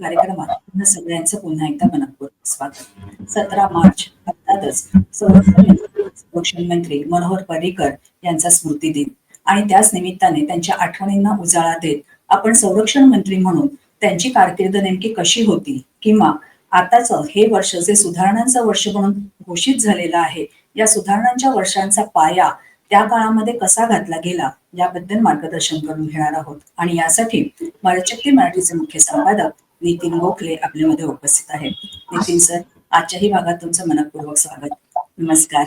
कार्यक्रमात सगळ्यांचं पुन्हा एकदा मनपूर्वक स्वागत. सतरा मार्च अर्थातच संरक्षण मंत्री मनोहर पर्रिकर यांचा स्मृती दिन. आणि त्याच निमित्ताने त्यांच्या आठवणींना उजाळा देत आपण संरक्षण मंत्री म्हणून त्यांची कारकीर्द नेमकी कशी होती? किंवा आताच हे वर्ष जे सुधारणांचं वर्ष म्हणून घोषित झालेलं आहे या सुधारणांच्या वर्षांचा पाया त्या काळामध्ये कसा घातला गेला याबद्दल मार्गदर्शन करून घेणार आहोत. आणि यासाठी मराठशक्ती मराठीचे मुख्य संपादक नितीन गोखले आपल्यामध्ये उपस्थित आहेत. नितीन सर आजच्याही भागात तुमचं मनपूर्वक स्वागत. नमस्कार.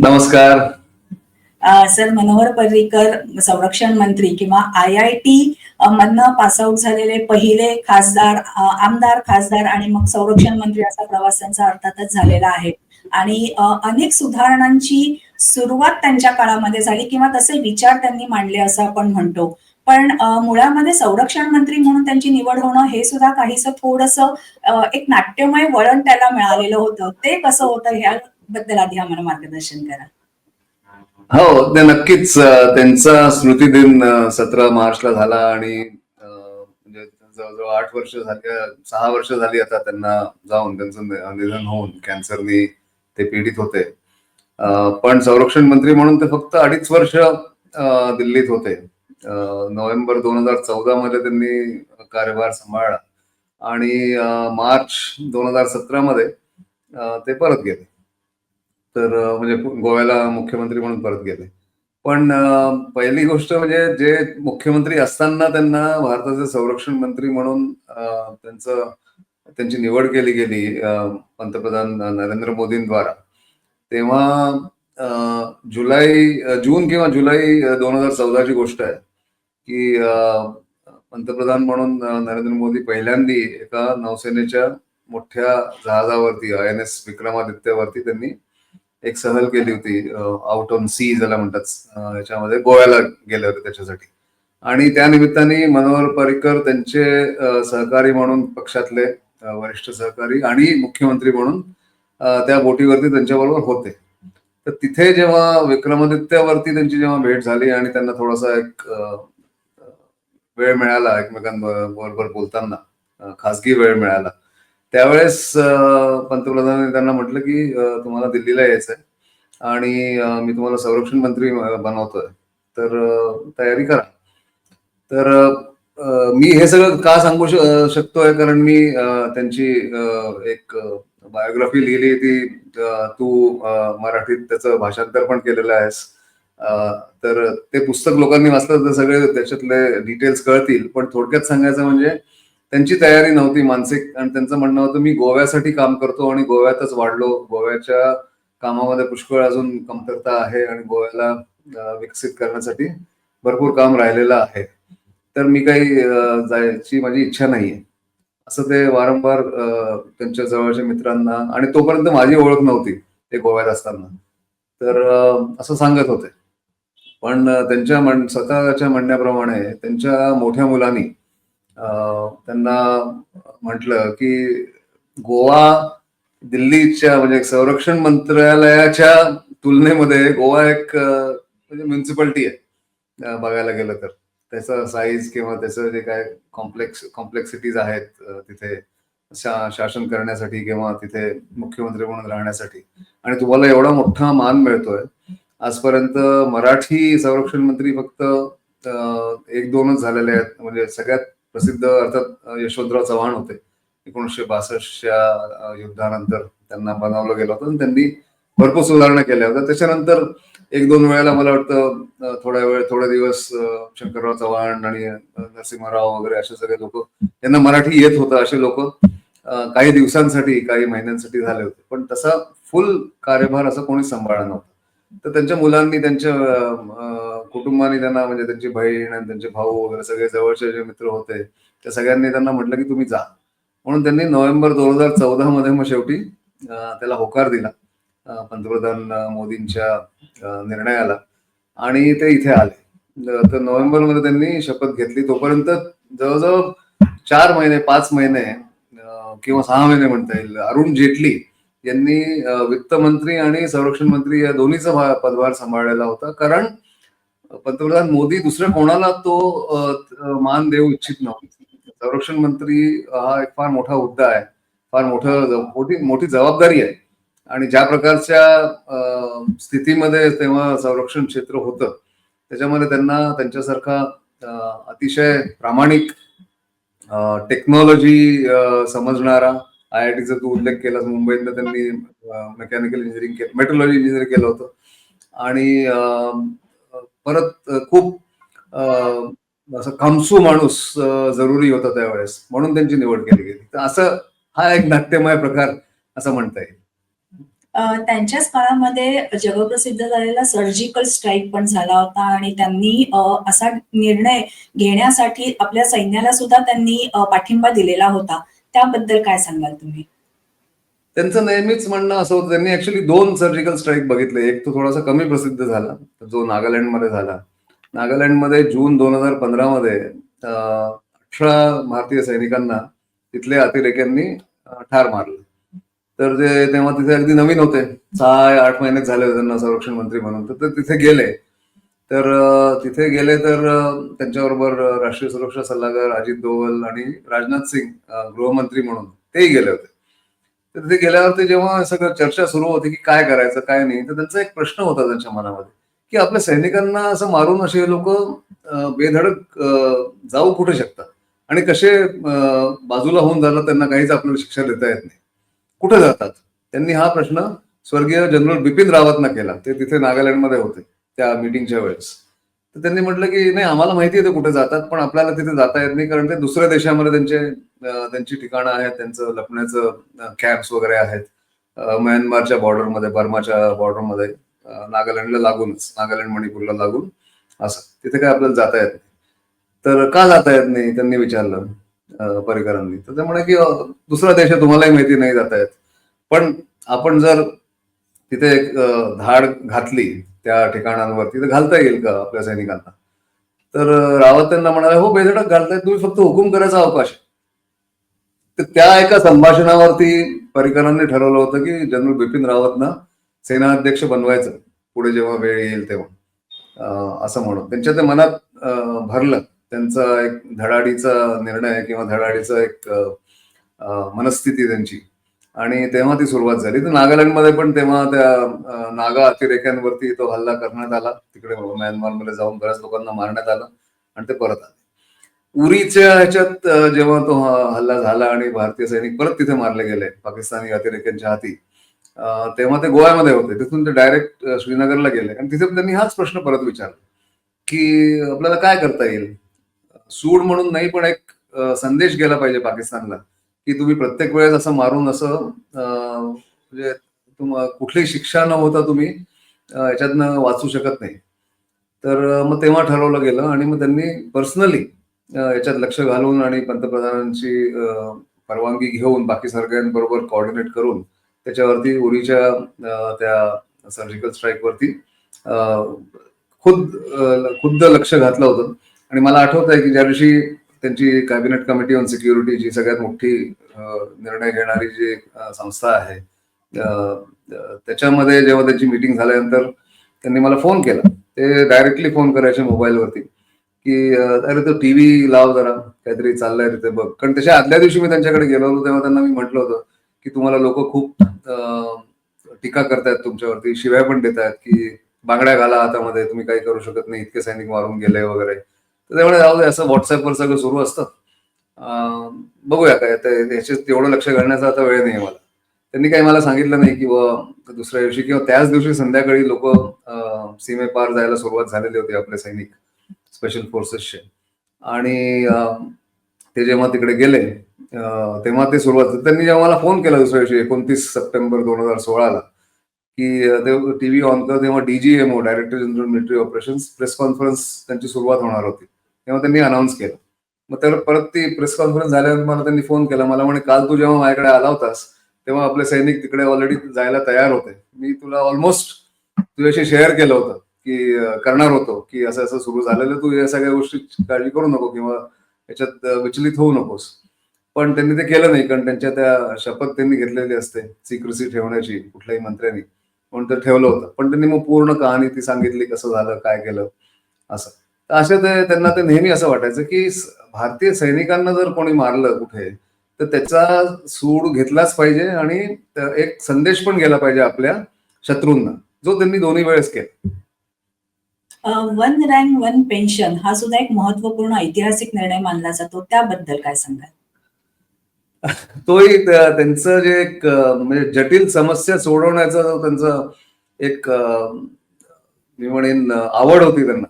नमस्कार. सर मनोहर पर्रिकर संरक्षण मंत्री किंवा आय आय टी मधनं पासआउट झालेले पहिले खासदार आमदार खासदार आणि मग संरक्षण मंत्री असा प्रवास त्यांचा अर्थातच झालेला आहे. आणि अनेक सुधारणांची सुरुवात त्यांच्या काळामध्ये झाली किंवा तसे विचार त्यांनी मांडले असं आपण म्हणतो. पण मुळामध्ये संरक्षण मंत्री म्हणून त्यांची निवड होणं हे सुद्धा काहीसं थोडंसं एक नाट्यमय वळण त्याला मिळालेलं होतं. ते कसं होतं ह्याबद्दल आधी आम्हाला मार्गदर्शन करा. हो ते नक्कीच त्यांचा स्मृती दिन सतरा मार्चला झाला आणि म्हणजे जवळजवळ आठ वर्ष झाली सहा वर्ष झाली आता त्यांना जाऊन त्यांचं निधन होऊन कॅन्सरनी ते पीडित होते. पण संरक्षण मंत्री म्हणून ते फक्त अडीच वर्ष दिल्लीत होते. नोव्हेंबर दोन हजार चौदा मध्ये त्यांनी कार्यभार सांभाळला. आणि मार्च दोन हजार सतरा मध्ये ते परत गेले. तर म्हणजे गोव्याला मुख्यमंत्री म्हणून परत गेले. पण पहिली गोष्ट म्हणजे जे मुख्यमंत्री असताना त्यांना भारताचे संरक्षण मंत्री म्हणून त्यांचं त्यांची निवड केली गेली पंतप्रधान नरेंद्र मोदींद्वारा. तेव्हा जुलै जून किंवा जुलै दोन हजार चौदाची गोष्ट आहे. की पंतप्रधान म्हणून नरेंद्र मोदी पहिल्यांदी एका नौसेनेच्या मोठ्या जहाजावरती आय एन एस विक्रमादित्यवरती त्यांनी एक सहल केली होती आउट ऑन सी ज्याला म्हणतात याच्यामध्ये गोव्याला गेले होते त्याच्यासाठी. आणि त्या निमित्ताने मनोहर पर्रिकर त्यांचे सहकारी म्हणून पक्षातले वरिष्ठ सहकारी आणि मुख्यमंत्री म्हणून त्या बोटीवरती त्यांच्याबरोबर होते. तर तिथे जेव्हा विक्रमादित्यावरती त्यांची जेव्हा भेट झाली आणि त्यांना थोडासा एक वेळ मिळाला एकमेकांबरोबर बोलताना खासगी वेळ मिळाला. त्यावेळेस पंतप्रधानांनी त्यांना म्हटलं की तुम्हाला दिल्लीला यायचंय आणि मी तुम्हाला संरक्षण मंत्री बनवतोय. तर तयारी करा. तर मी हे सगळं का सांगू शकतोय? कारण मी त्यांची एक बायोग्राफी लिहिली ती तू मराठीत त्याचं भाषांतर पण केलेलं आहेस. तर ते पुस्तक लोकांनी वाचलं तर सगळे त्याच्यातले डिटेल्स कळतील. पण थोडक्यात सांगायचं म्हणजे त्यांची तयारी नव्हती मानसिक आणि त्यांचं म्हणणं होतं मी गोव्यासाठी काम करतो आणि गोव्यातच वाढलो. गोव्याच्या कामामध्ये पुष्कळ अजून कमतरता आहे आणि गोव्याला विकसित करण्यासाठी भरपूर काम राहिलेलं आहे. तर मी काही जायची माझी इच्छा नाहीये. असं ते वारंवार त्यांच्या जवळच्या मित्रांना आणि तोपर्यंत माझी ओळख नव्हती ते गोव्यात असताना. तर असं सांगत होते. पण त्यांच्या म्हण स्वतःच्या म्हणण्याप्रमाणे त्यांच्या मोठ्या मुलांनी त्यांना म्हटलं की गोवा दिल्लीच्या म्हणजे संरक्षण मंत्रालयाच्या तुलनेमध्ये गोवा एक म्हणजे म्युन्सिपाल्टी आहे. बघायला गेलं तर. त्याचं साईज किंवा त्याचं जे काय कॉम्प्लेक्स कॉम्प्लेक्सिटीज आहेत तिथे शा- शासन करण्यासाठी किंवा तिथे मुख्यमंत्री म्हणून राहण्यासाठी. आणि तुम्हाला एवढा मोठा मान मिळतोय. आजपर्यंत मराठी संरक्षण मंत्री फक्त एक दोनच झालेले आहेत. म्हणजे सगळ्यात प्रसिद्ध अर्थात यशवंतराव चव्हाण होते. एकोणीसशे बासष्टच्या युद्धानंतर त्यांना बनवलं गेलं होतं. त्यांनी भरपूर सुधारणा केल्या होत्या. त्याच्यानंतर एक दोन वेळेला मला वाटतं थोड्या वेळ थोडे दिवस शंकरराव चव्हाण आणि नरसिंहराव वगैरे असे सगळे लोक यांना मराठी येत होतं असे लोक काही दिवसांसाठी काही महिन्यांसाठी झाले होते. पण तसा फुल कार्यभार असं कोणी सांभाळला नव्हता. तर त्यांच्या मुलांनी त्यांच्या कुटुंबाने त्यांना म्हणजे त्यांची बहीण आणि त्यांचे भाऊ वगैरे सगळे जवळचे जे मित्र होते त्या सगळ्यांनी त्यांना म्हटलं की तुम्ही जा. म्हणून त्यांनी नोव्हेंबर दोन हजार चौदा मध्ये मग शेवटी त्याला होकार दिला. पंतप्रधान मोदींच्या निर्णयाला. आणि ते इथे आले. तर नोव्हेंबरमध्ये त्यांनी शपथ घेतली. तोपर्यंत जवळजवळ चार महिने पाच महिने किंवा सहा महिने म्हणता येईल अरुण जेटली यांनी वित्त मंत्री आणि संरक्षण मंत्री या दोन्हीचा पदभार सांभाळलेला होता. कारण पंतप्रधान मोदी दुसऱ्या कोणाला तो मान देऊ इच्छित नव्हते. संरक्षण मंत्री हा एक फार मोठा हुद्दा आहे. फार मोठं मोठी मोठी जबाबदारी आहे. आणि ज्या प्रकारच्या स्थितीमध्ये तेव्हा संरक्षण क्षेत्र होतं त्याच्यामध्ये त्यांना त्यांच्यासारखा अतिशय प्रामाणिक टेक्नॉलॉजी समजणारा आय आय टीचा तू उल्लेख केलास मुंबईतनं त्यांनी मेकॅनिकल इंजिनिअरिंग केलं मेट्रोलॉजी इंजिनिअरिंग केलं होतं. आणि परत खूप असं खमसू माणूस जरुरी होता त्यावेळेस. म्हणून त्यांची निवड केली गेली. तर असं हा एक नाट्यमय प्रकार असं म्हणता येईल. त्यांच्याच काळामध्ये जगप्रसिद्ध झालेला सर्जिकल स्ट्राईक पण झाला होता आणि त्यांनी असा निर्णय घेण्यासाठी आपल्या सैन्याला सुद्धा त्यांनी पाठिंबा दिलेला होता. त्याबद्दल काय सांगाल तुम्ही? त्यांचं नेहमीच म्हणणं असं होतं त्यांनी ऍक्च्युली दोन सर्जिकल स्ट्राईक बघितले. एक तो थोडासा कमी प्रसिद्ध झाला जो नागालँडमध्ये झाला. नागालँडमध्ये जून दोन हजार पंधरा मध्ये अठरा भारतीय सैनिकांना तिथल्या अतिरेक्यांनी ठार मारलं. तर ते तेव्हा तिथे अगदी नवीन होते. सहा आठ महिने झाले होते त्यांना संरक्षण मंत्री म्हणून. तर ते तिथे गेले. तर तिथे गेले तर त्यांच्याबरोबर राष्ट्रीय सुरक्षा सल्लागार अजित दोवल आणि राजनाथ सिंग गृहमंत्री म्हणून तेही गेले होते. तर तिथे गेल्यावर ते जेव्हा सगळं चर्चा सुरू होती की काय करायचं काय नाही तर त्यांचा एक प्रश्न होता त्यांच्या मनामध्ये की आपल्या सैनिकांना असं मारून असे लोक बेधडक जाऊ कुठे शकतात? आणि कसे बाजूला होऊन जाणार त्यांना काहीच आपल्याला शिक्षा देता येत नाही. कुठे जातात? त्यांनी हा प्रश्न स्वर्गीय जनरल बिपिन रावतना केला. ते तिथे नागालँडमध्ये होते. त्या मिटिंगच्या वेळेस. तर त्यांनी म्हटलं की नाही आम्हाला माहिती आहे ते कुठे जातात पण आपल्याला तिथे जाता येत नाही कारण ते दुसऱ्या देशामध्ये त्यांचे त्यांची ठिकाणं आहेत त्यांचं लपण्याचं कॅम्प्स वगैरे आहेत. म्यानमारच्या बॉर्डरमध्ये बर्माच्या बॉर्डरमध्ये नागालँडला लागूनच नागालँड मणिपूरला लागून असं तिथे काय आपल्याला जाता येत नाही. तर का जाता येत नाही? त्यांनी विचारलं परिकरांनी. पर्रिकरांनी तर ते म्हणे की दुसरा देश तुम्हालाही माहिती नाही जाता येत. पण आपण जर तिथे एक धाड घातली त्या ठिकाणांवरती तर घालता येईल का आपल्या सैनिकांना? तर रावत त्यांना म्हणाले हो बेधडक घालताय तुम्ही फक्त हुकूम करायचा अवकाश तर त्या एका संभाषणावरती पर्रिकरांनी ठरवलं होतं की जनरल बिपिन रावतनं सेनाध्यक्ष बनवायचं पुढे जेव्हा वेळ येईल तेव्हा. असं म्हणून. त्यांच्या ते मनात भरलं. त्यांचा एक धडाडीचा निर्णय किंवा धडाडीचा एक मनस्थिती त्यांची. आणि तेव्हा ती सुरुवात झाली. तर नागालँडमध्ये पण तेव्हा त्या नागा अतिरेक्यांवरती तो हल्ला करण्यात आला. तिकडे म्यानमारमध्ये जाऊन बऱ्याच लोकांना मारण्यात आलं आणि ते परत आले. उरीच्या ह्याच्यात जेव्हा तो हल्ला झाला आणि भारतीय सैनिक परत तिथे मारले गेले पाकिस्तानी अतिरेक्यांच्या हाती तेव्हा ते गोव्यामध्ये होते. तिथून ते डायरेक्ट श्रीनगरला गेले. आणि तिथे त्यांनी हाच प्रश्न परत विचारला की आपल्याला काय करता येईल? सूड म्हणून नाही पण एक संदेश गेला पाहिजे पाकिस्तानला. की तुम्ही प्रत्येक वेळेस असं मारून असं म्हणजे तुम कुठलीही शिक्षा न होता तुम्ही याच्यातनं वाचू शकत नाही. तर मग तेव्हा ठरवलं गेलं आणि मग त्यांनी पर्सनली याच्यात लक्ष घालून आणि पंतप्रधानांची परवानगी घेऊन बाकी सगळ्यांबरोबर कॉर्डिनेट करून त्याच्यावरती उरीच्या त्या सर्जिकल स्ट्राईकवरती खुद्द खुद खुद्द लक्ष घातलं होतं. आणि मला आठवत आहे की ज्या दिवशी त्यांची कॅबिनेट कमिटी ऑन सिक्युरिटी जी सगळ्यात मोठी निर्णय घेणारी जी संस्था आहे त्याच्यामध्ये जेव्हा त्यांची मीटिंग झाल्यानंतर त्यांनी मला फोन केला. ते डायरेक्टली फोन करायचे मोबाईलवरती की अरे तो टीव्ही लाव जरा काहीतरी चाललंय तिथे बघ. कारण त्याच्या आदल्या दिवशी मी त्यांच्याकडे गेलो होतो तेव्हा त्यांना मी म्हटलं होतं की तुम्हाला लोक खूप टीका करतायत तुमच्यावरती शिव्या पण देत आहेत की बांगड्या घाला हातामध्ये तुम्ही काही करू शकत नाही इतके सैनिक मारून गेले वगैरे. त्यामुळे जाऊ दे असं व्हॉट्सअपवर सगळं सुरू असतं. बघूया काय ते तेवढं लक्ष घालण्याचा आता वेळ नाही मला. त्यांनी काही मला सांगितलं नाही की दुसऱ्या दिवशी किंवा त्याच दिवशी संध्याकाळी लोक सीमेपार जायला सुरुवात झालेली होती आपले सैनिक स्पेशल फोर्सेसचे आणि ते जेव्हा तिकडे गेले तेव्हा ते सुरुवात त्यांनी जेव्हा मला फोन केला दुसऱ्या दिवशी एकोणतीस सप्टेंबर दोन हजार सोळाला की ते ते टीव्ही ऑन कर तेव्हा DGMO director general military operation press conference त्यांची सुरुवात होणार होती. तेव्हा त्यांनी अनाऊन्स केलं. मग तर परत ती प्रेस कॉन्फरन्स झाल्यानंतर मला त्यांनी फोन केला. मला म्हणे काल तू जेव्हा माझ्याकडे आला होतास तेव्हा आपले सैनिक तिकडे ऑलरेडी जायला तयार होते. मी तुला ऑलमोस्ट तुझ्याशी शेअर केलं होतं की करणार होतो की असं असं सुरू झालेलं. तू या सगळ्या गोष्टी काळजी करू नको किंवा याच्यात विचलित होऊ नकोस. पण त्यांनी ते केलं नाही कारण त्यांच्या त्या शपथ त्यांनी घेतलेली असते सिक्रेसी ठेवण्याची कुठल्याही मंत्र्यांनी. म्हणून ते ठेवलं होतं. पण त्यांनी मग पूर्ण कहाणी ती सांगितली कसं झालं काय केलं असं. असे ते त्यांना ते नेहमी असं वाटायचं की भारतीय सैनिकांना जर कोणी मारलं कुठे तर त्याचा सूड घेतलाच पाहिजे आणि एक संदेश पण गेला पाहिजे आपल्या शत्रूंना जो त्यांनी दोन्ही वेळेस केला. वन रँक वन पेन्शन हा सुद्धा एक महत्त्वपूर्ण ऐतिहासिक निर्णय मानला जातो. त्याबद्दल काय सांगाल? तोही त्या- त्यांचं जे एक म्हणजे जटिल समस्या सोडवण्याचा त्यांचा एक मी म्हणेन आवड होती त्यांना.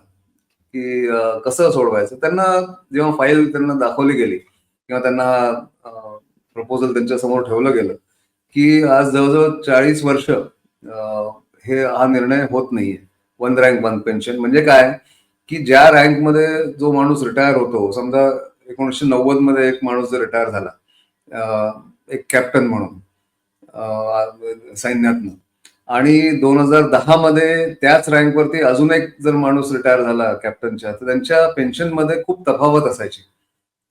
की कसं सोडवायचं? त्यांना जेव्हा फाईल त्यांना दाखवली गेली किंवा त्यांना प्रपोजल त्यांच्यासमोर ठेवलं गेलं की आज जवळजवळ चाळीस वर्ष हे हा निर्णय होत नाहीये. वन रँक वन पेन्शन म्हणजे काय? की ज्या रँकमध्ये जो माणूस रिटायर होतो समजा एकोणीसशे नव्वदमध्ये एक माणूस जर रिटायर झाला एक कॅप्टन म्हणून सैन्यातनं आणि दोन हजार दहा मध्ये त्याच रँकवरती अजून एक जर माणूस रिटायर झाला कॅप्टनच्या तर त्यांच्या पेन्शनमध्ये खूप तफावत असायची.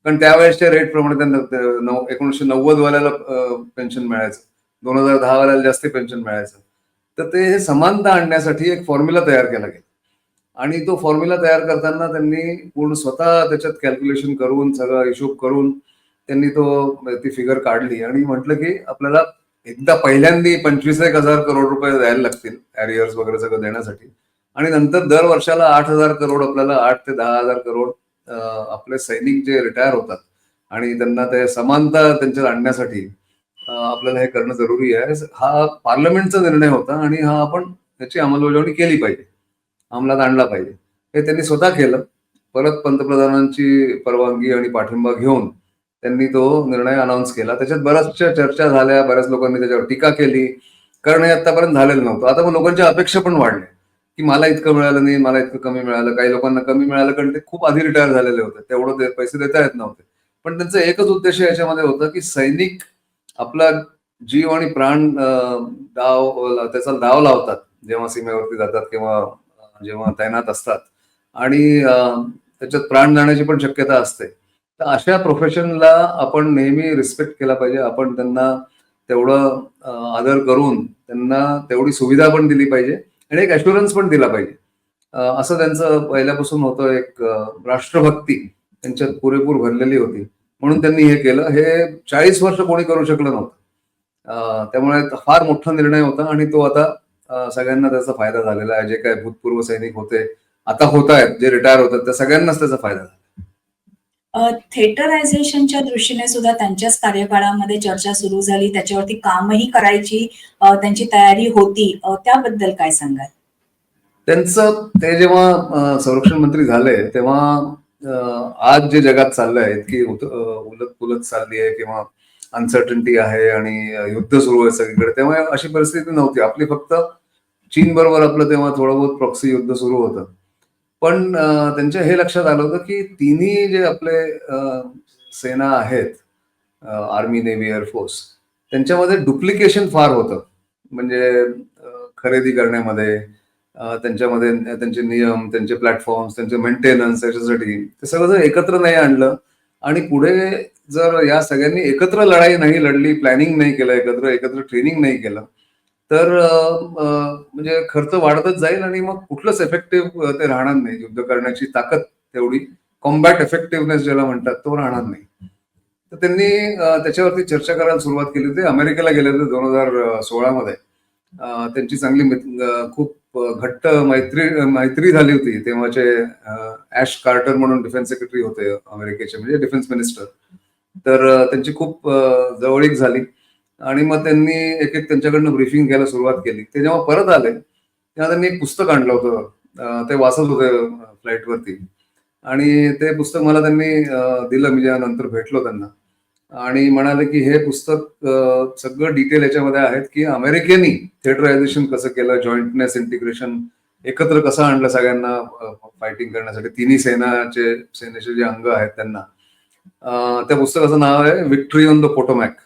कारण त्यावेळेसच्या रेट प्रमाणे त्यांना एकोणीशे एकोणीसशे नव्वद वाल्याला पेन्शन मिळायचं. दोन हजार दहा वाल्याला जास्ती पेन्शन मिळायचं. तर ते हे समानता आणण्यासाठी एक फॉर्म्युला तयार केला गेला. आणि तो फॉर्म्युला तयार करताना त्यांनी पूर्ण स्वतः त्याच्यात कॅल्क्युलेशन करून सगळा हिशोब करून त्यांनी तो ती फिगर काढली. आणि म्हटलं की आपल्याला एकदा पहिल्यांदा पंचवीस एक हजार करोड रुपये द्यायला लागतील एरियर्स वगैरे सगळं देण्यासाठी. आणि नंतर दर वर्षाला आठ हजार करोड आपल्याला आठ ते दहा हजार करोड आपले सैनिक जे रिटायर होतात आणि त्यांना ते समानता त्यांच्यात आणण्यासाठी आपल्याला हे करणं जरुरी आहे. हा पार्लमेंटचा निर्णय होता आणि हा आपण त्याची अंमलबजावणी केली पाहिजे. अंमलात आणला पाहिजे. हे त्यांनी स्वतः केलं. परत पंतप्रधानांची परवानगी आणि पाठिंबा घेऊन त्यांनी तो निर्णय अनाऊन्स केला. त्याच्यात बऱ्याचशा चर्चा झाल्या बऱ्याच लोकांनी त्याच्यावर टीका केली. कारण हे आतापर्यंत झालेलं नव्हतं. आता मग लोकांच्या अपेक्षा पण वाढल्या की मला इतकं मिळालं नाही मला इतकं कमी मिळालं. काही लोकांना कमी मिळालं कारण ते खूप आधी रिटायर झालेले होते. तेवढं पैसे देता येत नव्हते. पण त्यांचा एकच उद्देश याच्यामध्ये होता की सैनिक आपला जीव आणि प्राण डाव त्याचा डाव लावतात. जेव्हा सीमेवरती जातात किंवा जेव्हा तैनात असतात. आणि त्याच्यात प्राण जाण्याची पण शक्यता असते. तर अशा प्रोफेशनला आपण नेहमी रिस्पेक्ट केला पाहिजे. आपण त्यांना तेवढं आदर करून त्यांना तेवढी सुविधा पण दिली पाहिजे आणि एक अश्युरन्स पण दिला पाहिजे. असं त्यांचं पहिल्यापासून होतं एक राष्ट्रभक्ती त्यांच्यात पुरेपूर भरलेली होती. म्हणून त्यांनी हे केलं. हे चाळीस वर्ष कोणी करू शकलं नव्हतं. त्यामुळे फार मोठा निर्णय होता आणि तो आता सगळ्यांना त्याचा फायदा झालेला आहे. जे काय भूतपूर्व सैनिक होते आता होत आहेत जे रिटायर होतात त्या सगळ्यांनाच त्याचा फायदा झाला. थिएटरायझेशनच्या दृष्टीने सुद्धा त्यांच्याच कार्यकाळामध्ये चर्चा सुरू झाली. त्याच्यावरती कामही करायची त्यांची तयारी होती. त्याबद्दल काय सांगाल? त्यांचं ते जेव्हा संरक्षण मंत्री झाले तेव्हा आज जे जगात चाललंय इतकी उलत पुलत उलट चालली आहे किंवा अनसर्टन्टी आहे आणि युद्ध सुरू आहे सगळीकडे तेव्हा अशी परिस्थिती नव्हती. आपली फक्त चीन बरोबर आपलं तेव्हा थोडं बहुत प्रॉक्सी युद्ध सुरू होतं. पण त्यांच्या हे लक्षात आलं होतं की तिन्ही जे आपले सेना आहेत आर्मी नेव्ही एअरफोर्स त्यांच्यामध्ये डुप्लिकेशन फार होतं. म्हणजे खरेदी करण्यामध्ये त्यांच्यामध्ये त्यांचे नियम त्यांचे प्लॅटफॉर्म्स त्यांचे मेंटेनन्स त्याच्यासाठी ते सगळं जर एकत्र नाही आणलं आणि पुढे जर या सगळ्यांनी एकत्र लढाई नाही लढली प्लॅनिंग नाही केलं एकत्र एकत्र ट्रेनिंग नाही केलं तर म्हणजे खर्च वाढतच जाईल आणि मग कुठलंच इफेक्टिव्ह ते राहणार नाही. युद्ध करण्याची ताकद तेवढी कॉम्बॅट इफेक्टिव्हनेस ज्याला म्हणतात तो राहणार नाही. तर त्यांनी त्याच्यावरती चर्चा करायला सुरुवात केली होती. अमेरिकेला गेले होते दोन हजार सोळामध्ये. मध्ये त्यांची चांगली खूप घट्ट मैत्री मैत्री झाली होती. तेव्हाचे ऍश कार्टर म्हणून डिफेन्स सेक्रेटरी होते अमेरिकेचे म्हणजे डिफेन्स मिनिस्टर. तर त्यांची खूप जवळीक झाली. आणि मग त्यांनी एक एक त्यांच्याकडनं ब्रीफिंग घ्यायला सुरुवात केली. ते जेव्हा परत आले तेव्हा त्यांनी एक पुस्तक आणलं होतं. ते वाचत होते फ्लाईटवरती. आणि ते पुस्तक मला त्यांनी दिलं. मी जेव्हा नंतर भेटलो त्यांना. आणि म्हणाले की हे पुस्तक सगळं डिटेल याच्यामध्ये आहेत की अमेरिकेनी थिएटरायझेशन कसं केलं? जॉईंटनेस इंटिग्रेशन एकत्र कसं आणलं सगळ्यांना फायटिंग करण्यासाठी? तिन्ही सेनाचे सेनेचे जे अंग आहेत त्यांना. त्या पुस्तकाचं नाव आहे विक्ट्री ऑन द पोटोमॅक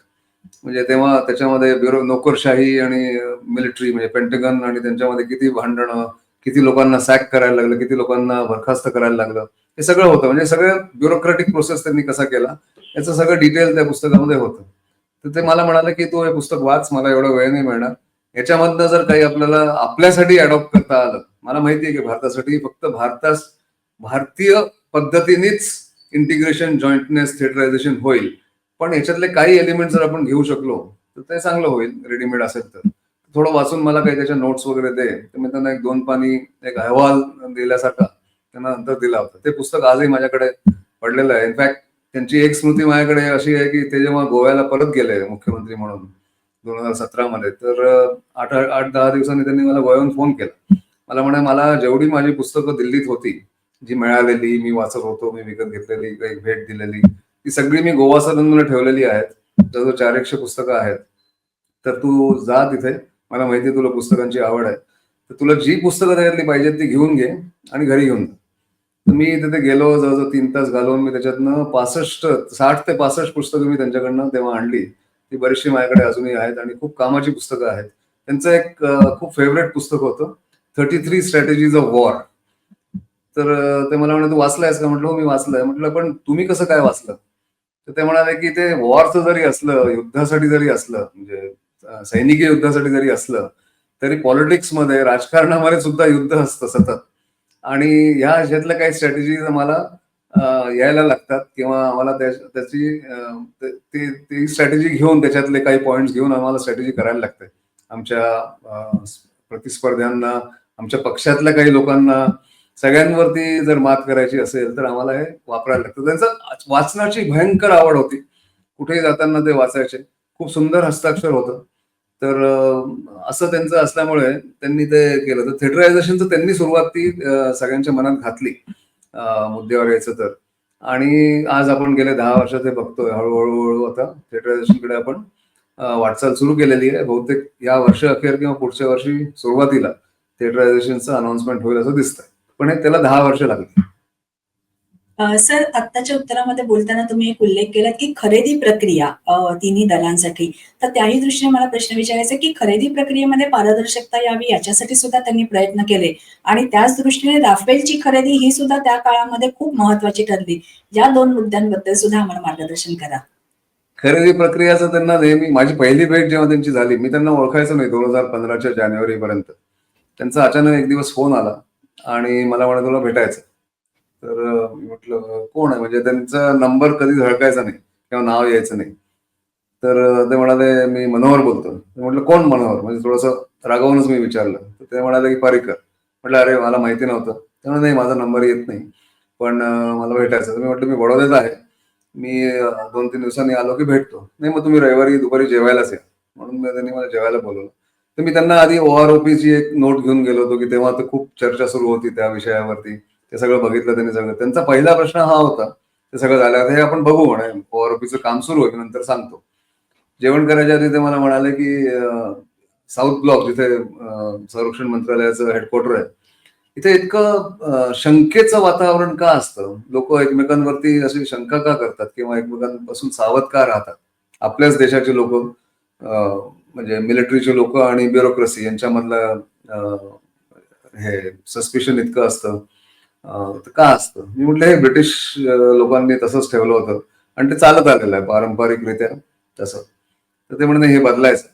म्हणजे तेव्हा त्याच्यामध्ये ब्युरो नोकरशाही आणि मिलिटरी म्हणजे पेंटगन आणि त्यांच्यामध्ये किती भांडणं किती लोकांना सॅक करायला लागलं किती लोकांना बरखास्त करायला लागलं हे सगळं होतं. म्हणजे सगळं ब्युरोक्रॅटिक प्रोसेस त्यांनी कसा केला याचं सगळं डिटेल त्या पुस्तकामध्ये होतं. तर ते मला म्हणाले की तू हे पुस्तक वाच मला एवढा वेळ नाही मिळणार. याच्यामधनं जर काही आपल्याला आपल्यासाठी अडॉप्ट करता आलं मला माहिती आहे की भारतासाठी फक्त भारतास भारतीय पद्धतीनेच इंटिग्रेशन जॉईंटनेस थिएटरायझेशन होईल. पण याच्यातले काही एलिमेंट जर आपण घेऊ शकलो तर ते चांगलं होईल रेडीमेड असेल तर. थोडं वाचून मला काही त्याच्या नोट्स वगैरे दे. तर मी त्यांना एक दोन पाणी एक अहवाल दिल्यासारखा त्यांना नंतर दिला होता. ते पुस्तक आजही माझ्याकडे पडलेलं आहे. इनफॅक्ट त्यांची एक स्मृती माझ्याकडे अशी आहे की ते जेव्हा गोव्याला परत गेले मुख्यमंत्री म्हणून दोन हजार सतरा मध्ये तर आठ आठ दहा दिवसांनी त्यांनी मला गोव्याहून फोन केला. मला म्हणे मला जेवढी माझी पुस्तकं दिल्लीत होती जी मिळालेली मी वाचत होतो मी विकत घेतलेली काही भेट दिलेली ती सगळी मी गोवा सदनमध्ये ठेवलेली आहेत. जवळजवळ चार एकशे पुस्तकं आहेत तर तू जा तिथे. मला माहिती तुला पुस्तकांची आवड आहे. तर तुला जी पुस्तकं त्याच्यातली पाहिजेत ती घेऊन घे आणि घरी घेऊन जा. मी तिथे गेलो जवळजवळ तीन तास घालवून मी त्याच्यातनं पासष्ट साठ ते पासष्ट पुस्तकं मी त्यांच्याकडनं तेव्हा आणली. ती बरीचशी माझ्याकडे अजूनही आहेत आणि खूप कामाची पुस्तकं आहेत. त्यांचं एक खूप फेवरेट पुस्तक होतं thirty three strategies of war तर ते मला म्हणे तू वाचलंयस का? म्हटलं "हो, मी वाचलंय. म्हटलं पण तुम्ही कसं काय वाचलं? तर ते म्हणाले की ते वॉरचं जरी असलं युद्धासाठी जरी असलं म्हणजे सैनिकी युद्धासाठी जरी असलं तरी पॉलिटिक्समध्ये राजकारणामध्ये सुद्धा युद्ध असतं सतत. आणि ह्या ह्याच्यातल्या काही स्ट्रॅटेजीज आम्हाला यायला लागतात किंवा आम्हाला त्याची ते- ती स्ट्रॅटेजी घेऊन त्याच्यातले काही पॉइंट्स घेऊन आम्हाला स्ट्रॅटेजी करायला लागते. आमच्या प्रतिस्पर्ध्यांना आमच्या पक्षातल्या काही लोकांना सगळ्यांवरती जर मात करायची असेल तर आम्हाला हे वापरायला लागतं. त्यांचं वाचनाची भयंकर आवड होती. कुठेही जाताना ते वाचायचे. खूप सुंदर हस्ताक्षर होतं. तर असं त्यांचं असल्यामुळे त्यांनी ते केलं. तर थिएटरायझेशनचं त्यांनी सुरुवात ती सगळ्यांच्या मनात घातली मुद्द्यावर यायचं तर. आणि आज आपण गेले दहा वर्ष ते बघतोय. हळूहळू हळू आता थिएटरायझेशनकडे आपण वाटचाल सुरू केलेली आहे. बहुतेक या वर्ष अखेर किंवा पुढच्या वर्षी सुरुवातीला थिएटरायझेशनचं अनाउन्समेंट होईल असं दिसतंय. पण त्याला दहा वर्ष लागली. सर आत्ताच्या उत्तरामध्ये बोलताना तुम्ही एक उल्लेख केलात की खरेदी प्रक्रिया तिन्ही दलांसाठी. तर त्याही दृष्टीने मला प्रश्न विचारायचा की खरेदी प्रक्रियेमध्ये पारदर्शकता यावी याच्यासाठी सुद्धा त्यांनी प्रयत्न केले. आणि त्याच दृष्टीने राफेलची खरेदी ही सुद्धा त्या काळामध्ये खूप महत्वाची ठरली. या दोन मुद्द्यांबद्दल सुद्धा आम्हाला मार्गदर्शन करा. खरेदी प्रक्रियाचं त्यांना नेहमी माझी पहिली भेट जेव्हा त्यांची झाली मी त्यांना ओळखायचो नाही दोन हजार पंधराच्या जानेवारीपर्यंत. त्यांचा अचानक एक दिवस फोन आला. आणि मला म्हणे तुला भेटायचं तर मी म्हटलं कोण आहे? म्हणजे त्यांचा नंबर कधी झळकायचा नाही किंवा नाव यायचं नाही. तर ते म्हणाले मी मनोहर बोलतो म्हटलं कोण मनोहर? म्हणजे थोडंसं रागावूनच मी विचारलं. तर ते म्हणाले की पारिकर. म्हटलं अरे मला माहिती नव्हतं. त्यामुळे नाही माझा नंबर येत नाही पण मला भेटायचं तर मी म्हटलं मी बडोद्यात आहे. मी दोन तीन दिवसांनी आलो की भेटतो. नाही मग तुम्ही रविवारी दुपारी जेवायलाच या. म्हणून मी त्यांनी मला जेवायला बोलवलं. तर मी त्यांना आधी ओआरओपीची एक नोट घेऊन गेलो होतो की तेव्हा तर खूप चर्चा सुरू होती त्या विषयावरती. ते सगळं बघितलं त्यांनी सगळं. त्यांचा पहिला प्रश्न हा होता. ते सगळं झालं. हे आपण बघू म्हणे. ओआरओपीचं काम सुरू होईल नंतर सांगतो. जेवण करायच्या आधी ते मला म्हणाले की साऊथ ब्लॉक जिथे संरक्षण मंत्रालयाचं हेडक्वार्टर आहे इथे इतकं शंकेचं वातावरण का असतं? लोक एकमेकांवरती अशी शंका का करतात? किंवा एकमेकांपासून सावध का राहतात? आपल्याच देशाचे लोक म्हणजे मिलिटरीचे लोक आणि ब्युरोक्रेसी यांच्यामधलं हे सस्पिशन इतकं असतं. तर का असतं? मी म्हटलं हे ब्रिटिश लोकांनी तसंच ठेवलं होतं. आणि ते चालत आलेलं आहे पारंपरिकरित्या तसं. तर ते म्हणे हे बदलायचं.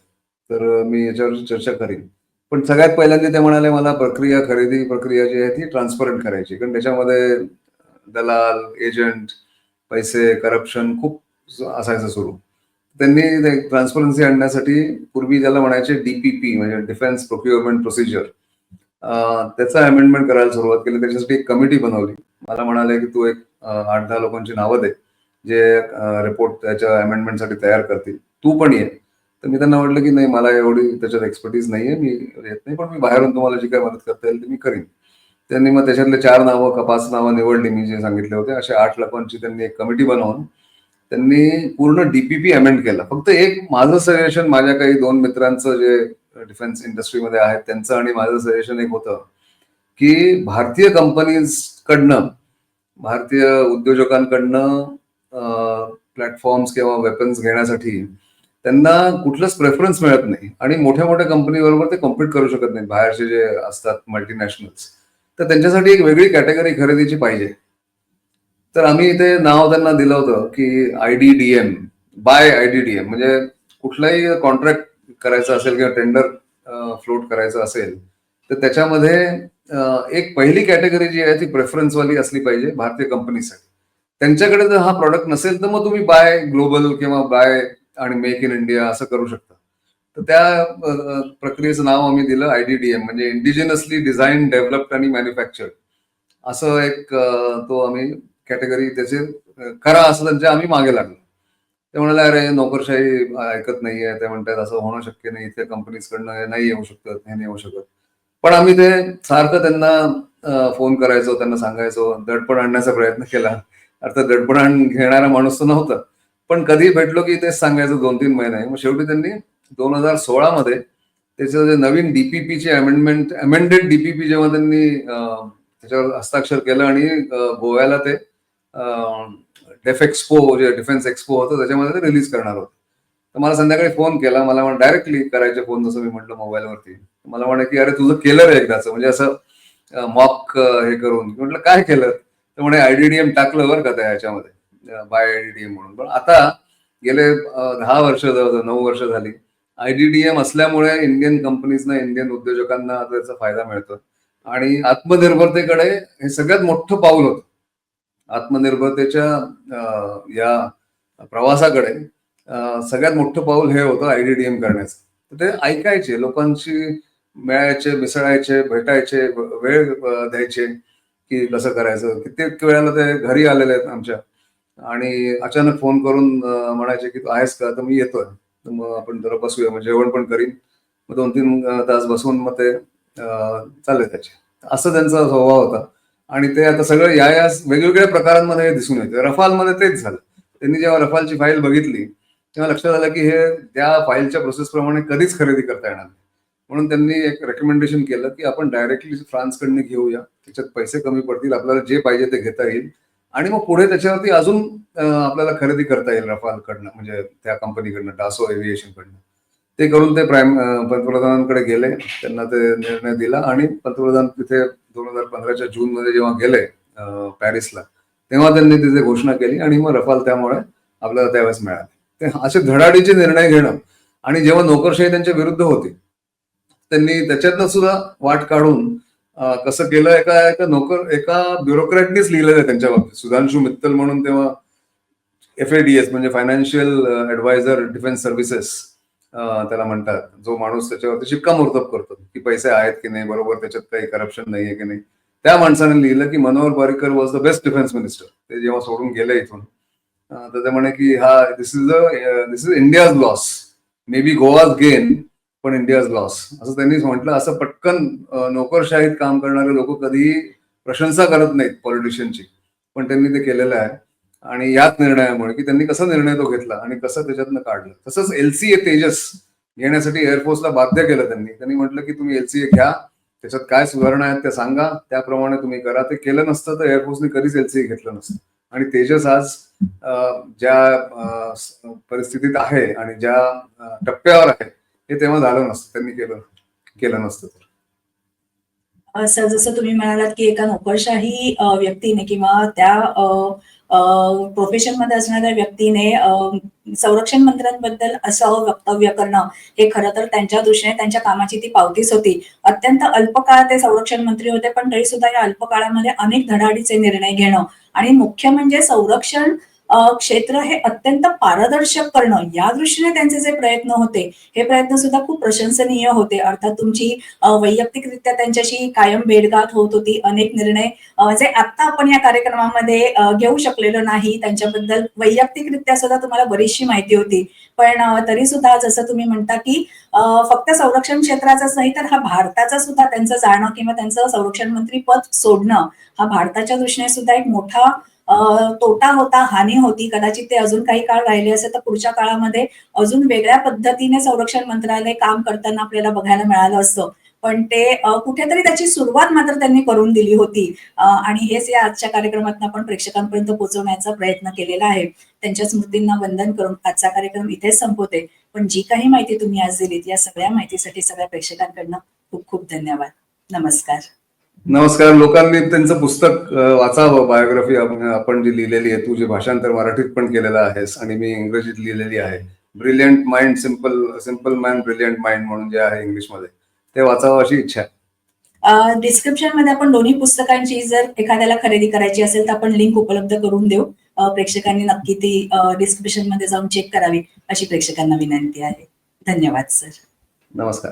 तर मी याच्यावर चर्चा करीन. पण सगळ्यात पहिल्यांदा ते म्हणाले मला प्रक्रिया खरेदी प्रक्रिया जी आहे ती ट्रान्सपरंट करायची कारण त्याच्यामध्ये दलाल एजंट पैसे करप्शन खूप असायचं सुरू. त्यांनी ट्रान्सपरन्सी आणण्यासाठी पूर्वी ज्याला म्हणायचे डीपीपी म्हणजे डिफेन्स प्रोक्युअरमेंट प्रोसिजर त्याचा अमेंडमेंट करायला सुरुवात केली. त्याच्यासाठी एक कमिटी बनवली. मला म्हणाले की तू एक आठ दहा लोकांची नावं दे जे रिपोर्ट त्याच्या अमेंडमेंटसाठी तयार करतील. तू पण ये. तर मी त्यांना म्हटलं की नाही मला एवढी त्याच्यात एक्सपर्टीज नाहीये मी येत नाही पण मी बाहेरून तुम्हाला जी काय मदत करता येईल ती मी करीन. त्यांनी मग त्याच्यातले चार नावं का पाच नावं निवडली मी जे सांगितले होते असे आठ लोकांची त्यांनी एक कमिटी बनवून त्यांनी पूर्ण डीपीपी अमेंड केला. फक्त एक माझं सजेशन माझ्या काही दोन मित्रांचं जे डिफेन्स इंडस्ट्रीमध्ये आहेत त्यांचं आणि माझं सजेशन एक होतं की भारतीय कंपनीज कडनं भारतीय उद्योजकांकडनं प्लॅटफॉर्म्स किंवा वेपन्स घेण्यासाठी त्यांना कुठलंच प्रेफरन्स मिळत नाही. आणि मोठ्या मोठ्या कंपनीबरोबर ते कम्पीट करू शकत नाही बाहेरचे जे असतात मल्टीनॅशनल्स तर त्यांच्यासाठी एक वेगळी कॅटेगरी खरेदीची पाहिजे. तर आम्ही इथे नाव त्यांना दिलं होतं की I D D M buy I D D M म्हणजे कुठलाही कॉन्ट्रॅक्ट करायचं असेल किंवा टेंडर फ्लोट करायचं असेल तर त्याच्यामध्ये एक पहिली कॅटेगरी जी आहे ती प्रेफरन्स वाली असली पाहिजे भारतीय कंपनीसाठी त्यांच्याकडे जर हा प्रॉडक्ट नसेल तर मग तुम्ही बाय ग्लोबल किंवा बाय आणि मेक इन इंडिया असं करू शकता. तर त्या प्रक्रियेचं नाव आम्ही दिलं आयडीडीएम म्हणजे इंडिजिनसली डिझाईन डेव्हलप्ड आणि मॅन्युफॅक्चर्ड असं एक तो आम्ही कॅटेगरी त्याचे खरा करा असं त्यांच्या आम्ही मागे लागलो. ते म्हणाले अरे नोकरशाही ऐकत नाहीये. ते म्हणतात असं होणं शक्य नाही. इथे कंपनीजकडनं कडनं नाही येऊ शकत हे नाही येऊ शकत. पण आम्ही ते सारखं त्यांना फोन करायचो त्यांना सांगायचो दडपण आणण्याचा प्रयत्न केला. अर्थात दडपण आण घेणारा माणूस तर नव्हता. पण कधी भेटलो की तेच सांगायचं दोन तीन महिने. मग शेवटी त्यांनी दोन हजार सोळामध्ये त्याचं जे नवीन डीपीपीचे अमेंडमेंट अमेंडेड डीपीपी जेव्हा त्यांनी त्याच्यावर हस्ताक्षर केलं आणि गोव्याला ते डेफ एक्सपो जे डिफेन्स एक्सपो होतं त्याच्यामध्ये ते रिलीज करणार होते. तर मला संध्याकाळी फोन केला. मला डायरेक्टली करायचे फोन जसं मी म्हटलं मोबाईलवरती मला म्हणे की अरे तुझं केलं रे एकदाच. म्हणजे असं मॉक हे करून. म्हटलं काय केलं? तर म्हणे आयडीडीएम टाकलं बरं का त्या ह्याच्यामध्ये. बाय आयडीडीएम म्हणून. पण आता गेले दहा वर्ष जवळजवळ नऊ वर्ष झाली. आयडीडीएम असल्यामुळे इंडियन कंपनीजना इंडियन उद्योजकांना त्याचा फायदा मिळतो आणि आत्मनिर्भरतेकडे हे सगळ्यात मोठं पाऊल होतं. आत्मनिर्भरतेच्या या प्रवासाकडे सगळ्यात मोठं पाऊल हे होतं आयडीडीएम करण्याचं. तर ते ऐकायचे लोकांशी मिळायचे मिसळायचे भेटायचे वेळ द्यायचे की कसं करायचं. कित्येक वेळेला ते घरी आलेले आहेत आमच्या. आणि अचानक फोन करून म्हणायचे की तू आहेस का? तर मी येतोय. तर मग आपण जरा बसूया. मग जेवण पण करीन. मग दोन तीन तास बसून मग ते चालले त्याचे. असं त्यांचा स्वभाव होता. आणि ते आता सगळं या या वेगवेगळ्या प्रकारांमध्ये हे दिसून येते. रफालमध्ये तेच झालं. त्यांनी जेव्हा रफालची फाईल बघितली तेव्हा लक्षात आलं की हे त्या फाईलच्या प्रोसेसप्रमाणे कधीच खरेदी करता येणार नाही. म्हणून त्यांनी एक रेकमेंडेशन केलं की आपण डायरेक्टली फ्रान्सकडनं घेऊया. त्याच्यात पैसे कमी पडतील आपल्याला जे पाहिजे ते घेता येईल. आणि मग पुढे त्याच्यावरती अजून आपल्याला खरेदी करता येईल रफालकडनं म्हणजे त्या कंपनीकडनं डासो एव्हिएशनकडनं ते करून ते प्राईम पंतप्रधानांकडे गेले. त्यांना ते निर्णय दिला आणि पंतप्रधान तिथे दोन हजार पंधराच्या जून मध्ये जेव्हा गेले पॅरिसला तेव्हा त्यांनी तिथे घोषणा केली आणि मग रफाल त्यामुळे आपल्याला त्यावेळेस मिळाले. ते असे धडाडीचे निर्णय घेणं आणि जेव्हा नोकरशाही त्यांच्या विरुद्ध होती त्यांनी त्याच्यातनं सुद्धा वाट काढून कसं केलं एका एका नोकर एका ब्युरोक्रॅटनीच लिहिलेलं आहे त्यांच्या बाबतीत. सुधांशू मित्तल म्हणून तेव्हा एफ एस म्हणजे फायनान्शियल ऍडवायझर डिफेन्स सर्व्हिसेस त्याला म्हणतात जो माणूस त्याच्यावरती शिक्कामोर्तब करतो की पैसे आहेत की नाही बरोबर त्याच्यात काही करप्शन नाहीये की नाही. त्या माणसाने लिहिलं की Manohar Parrikar was the best defence minister ते जेव्हा सोडून गेले इथून तर ते म्हणे की हा this is this is India's loss may be Goa's gain पण इंडियाज लॉस असं त्यांनीच म्हटलं. असं पटकन नोकरशाहीत काम करणारे लोक कधीही प्रशंसा करत नाहीत पॉलिटिशियनची पण त्यांनी ते केलेलं आहे. आणि याच निर्णयामुळे की त्यांनी कसा निर्णय तो घेतला आणि कसं त्याच्यातनं काढलं. तसंच एलसीए तेजस घेण्यासाठी एअरफोर्सला बाध्य केलं त्यांनी. त्यांनी म्हटलं की तुम्ही एलसीए घ्या त्याच्यात काय सुधारणा आहेत त्या सांगा त्याप्रमाणे तुम्ही करा. ते केलं नसतं तर एअरफोर्सने कधीच एलसीए घेतलं नसतं. आणि तेजस आज ज्या परिस्थितीत आहे आणि ज्या टप्प्यावर आहे हे तेव्हा झालं नसतं. त्यांनी केलं केलं नसतं. असं जसं तुम्ही म्हणालात की एका नोकरशाही व्यक्तीने किंवा त्या प्रोफेशनमध्ये असणाऱ्या व्यक्तीने संरक्षण मंत्र्यांबद्दल असं वक्तव्य करणं हे खरं तर त्यांच्या दृष्टीने त्यांच्या कामाची ती पावतीच होती. अत्यंत अल्प काळ ते संरक्षण मंत्री होते पण तरी सुद्धा या अल्प काळामध्ये अनेक धडाडीचे निर्णय घेणं आणि मुख्य म्हणजे संरक्षण क्षेत्र हे अत्यंत पारदर्शक करणं या दृष्टीने त्यांचे जे प्रयत्न होते हे प्रयत्न सुद्धा खूप प्रशंसनीय होते. अर्थात तुमची वैयक्तिकरित्या त्यांच्याशी कायम भेटगाठ होत होती. अनेक निर्णय जे आता आपण या कार्यक्रमामध्ये घेऊ शकलेलो नाही त्यांच्याबद्दल वैयक्तिकरित्या सुद्धा तुम्हाला बरीचशी माहिती होती. पण तरी सुद्धा जसं तुम्ही म्हणता की फक्त संरक्षण क्षेत्राचाच नाही तर हा भारताचा सुद्धा त्यांचं जाणं किंवा त्यांचं संरक्षण मंत्री पद सोडणं हा भारताच्या दृष्टीने सुद्धा एक मोठा तोटा होता हानी होती कदाचित ते अजून काही काळ राहिले असेल तर पुढच्या काळामध्ये अजून वेगळ्या पद्धतीने संरक्षण मंत्रालय काम करताना आपल्याला बघायला मिळालं असतं. पण ते कुठेतरी त्याची सुरुवात मात्र त्यांनी करून दिली होती. आणि हेच या आजच्या कार्यक्रमात आपण प्रेक्षकांपर्यंत पोहोचवण्याचा प्रयत्न केलेला आहे. त्यांच्या स्मृतींना वंदन करून आजचा कार्यक्रम इथेच संपवते. पण जी काही माहिती तुम्ही आज दिलीत या सगळ्या माहितीसाठी सगळ्या प्रेक्षकांकडनं खूप खूप धन्यवाद. नमस्कार. नमस्कार. लोकांनी त्यांचं पुस्तक वाचावं. बायोग्राफी आपण जी लिहिलेली आहे तू जे भाषांतर मराठीत पण केलेलं आहेस आणि मी इंग्रजीत लिहिलेली आहे. Brilliant mind simple simple man brilliant mind म्हणून जे आहे इंग्लिशमध्ये. ते वाचावं अशी इच्छा आहे. डिस्क्रिप्शनमध्ये आपण दोन्ही पुस्तकांची जर एखाद्याला खरेदी करायची असेल तर आपण लिंक उपलब्ध करून देऊ. प्रेक्षकांनी नक्की ती डिस्क्रिप्शनमध्ये जाऊन चेक करावी अशी प्रेक्षकांना विनंती आहे. धन्यवाद सर नमस्कार.